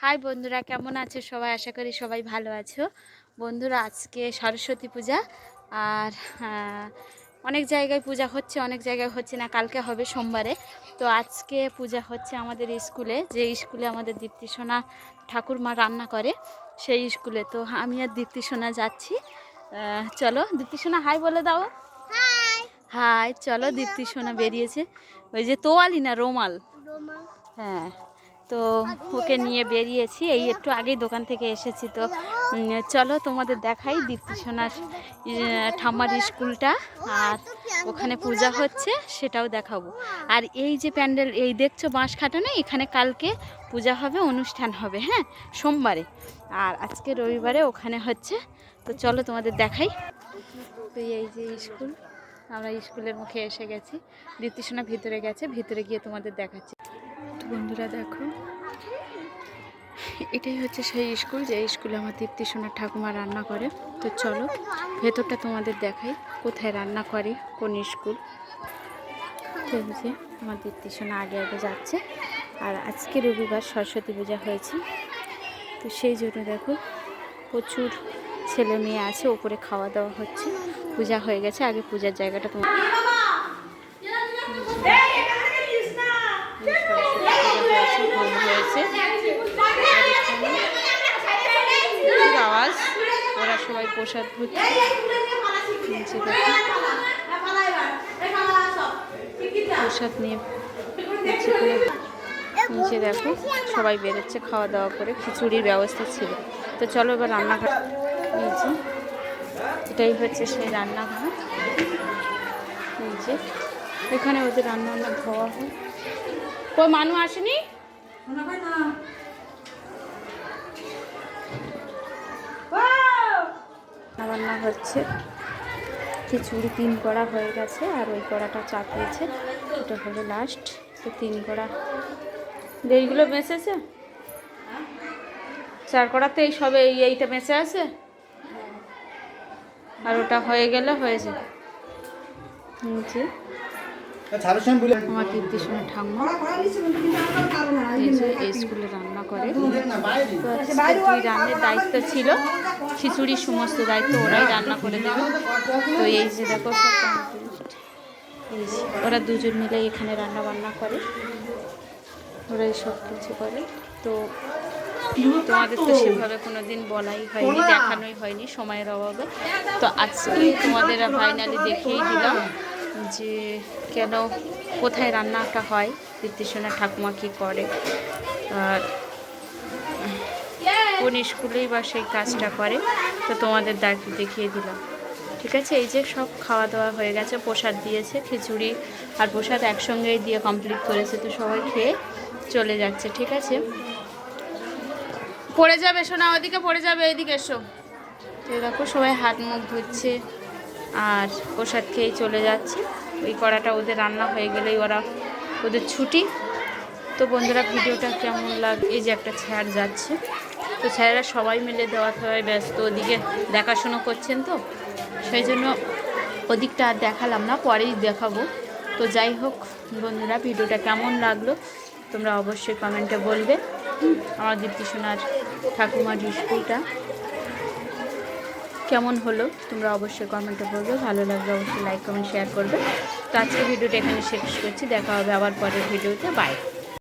High বন্ধুরা কেমন আছো সবাই? আশা করি সবাই ভালো আছো। বন্ধুরা আজকে সরস্বতী পূজা আর অনেক জায়গায় পূজা হচ্ছে অনেক জায়গায় হচ্ছে না কালকে হবে সোমবারে। তো আজকে পূজা হচ্ছে আমাদের স্কুলে যে স্কুলে আমাদের দীপ্তি সোনা ঠাকুরমা রান্না করে সেই স্কুলে। তো আমি আর দীপ্তি সোনা যাচ্ছি। চলো দীপ্তি সোনা হাই বলে দাও। হাই। চলো দীপ্তি সোনা বেরিয়েছে। ওই যে তোয়ালি না রোমাল। হ্যাঁ। তো ওকে নিয়ে বেরিয়েছি। এই একটু আগেই দোকান থেকে এসেছি তো। চলো তোমাদের দেখাই দীপ্তি সোনার ঠাম্মার স্কুলটা। আর ওখানে পূজা হচ্ছে, সেটাও দেখাবো। আর এই যে প্যান্ডেল, এই দেখছ বাঁশ খাটানো? এখানে কালকে পূজা হবে, অনুষ্ঠান হবে হ্যাঁ? সোমবারে। আর আজকে রবিবারে ওখানে হচ্ছে। তো চলো তোমাদের দেখাই। তো এই যে স্কুল, আমরা স্কুলের মুখে এসে গেছি। দীপ্তি সোনা ভিতরে গেছে, ভিতরে গিয়ে তোমাদের দেখাচ্ছি। বন্ধুরা, দেখো। এটাই হচ্ছে সেই স্কুল, যে স্কুলে আমার দীপ্তি সোনার ঠাকুমা রান্না করে। তো চলো, ভেতরটা তোমাদের দেখাই, কোথায় রান্না করে, কোন স্কুল। আমার দীপ্তি সোনা আগে আগে যাচ্ছে, আর আজকে রবিবার সরস্বতী পূজা হয়েছে। তো সেই জন্য দেখো, প্রচুর ছেলে মেয়ে আছে, ওপরে খাওয়া দাওয়া হচ্ছে, পূজা হয়ে গেছে, আগে পূজার জায়গাটা তোমার হয়েছে আওয়াজ ওরা সবাই প্রসাদ দেখো প্রসাদ নিয়ে নিচে দেখো সবাই বেরোচ্ছে খাওয়া দাওয়া করে খিচুড়ির ব্যবস্থা ছিল তো চলো এবার রান্নাঘর নিচে এটাই হচ্ছে সেই রান্নাঘর নিচে এখানে ওদের রান্না বান্না ধোয়া হয় কই মানু আসেনি? রান্না হচ্ছে। খিচুড়ি তিন কড়া হয়ে গেছে, আর ওই কড়াটা চাপিয়েছে। এটা হলো লাস্ট তো তিন কড়া। এইগুলো মেসেছে? চার কড়াতে এই সবে এই এইটা মেসে আছে? আর ওটা হয়ে গেলে হয়েছে নিচে। ঠাম্মা এই স্কুলে রান্না করে। দুই দায়িত্ব ছিল। খিচুড়ির সমস্ত দায়িত্ব ওরাই রান্না করে দেবে। তো এই যে দেখো ওরা দুজন মিলে এখানে রান্না বান্না করে। ওরাই সব কিছু করে। তো তোমাদের তো সেভাবে কোনো দিন বলাই হয়নি, দেখানোই হয়নি, সময়ের অভাবে। তো আজকে তোমাদের ফাইনালি দেখিয়েই দিলাম। যে কেন, কোথায় রান্নাটা হয় তৃতীয় ঠাকুমা কী করে, আর কোন স্কুলেই বা সেই কাজটা করে, তো তোমাদের দায়িত্ব দেখিয়ে দিলাম। ঠিক আছে? এই যে সব খাওয়া দাওয়া হয়ে গেছে, প্রসাদ দিয়েছে, খিচুড়ি আর প্রসাদ একসঙ্গেই দিয়ে কমপ্লিট করেছে, তো সবাই খেয়ে চলে যাচ্ছে, ঠিক আছে? পড়ে যাবে সোনা, ওদিকে পড়ে যাবে এইদিকে এসো। তো দেখো সবাই হাত মুখ ধুচ্ছে। আর প্রসাদ খেয়েই চলে যাচ্ছে। ওই কড়াটা ওদের রান্না হয়ে গেলেই ওরা ওদের ছুটি। তো বন্ধুরা, ভিডিওটা কেমন লাগ এই যে একটা ছায়ার যাচ্ছে। তো ছায়ারা সবাই মিলে দেওয়া সবাই ব্যস্ত, ওদিকে দেখাশুনো করছেন তো। সেই জন্য ওদিকটা আর দেখালাম না, পরেই দেখাবো। তো যাই হোক বন্ধুরা, ভিডিওটা কেমন লাগল তোমরা অবশ্যই কমেন্টে বলবে। আমার দীপ্তি সোনার ঠাকুমার স্কুলটা। কেমন হলো, তোমরা অবশ্যই কমেন্টে বলবে। ভালো লাগলে অবশ্যই লাইক কমেন্ট শেয়ার করবে। তো আজকে ভিডিওটা এখানে শেষ করছি। দেখা হবে আবার পরের ভিডিওতে। বাই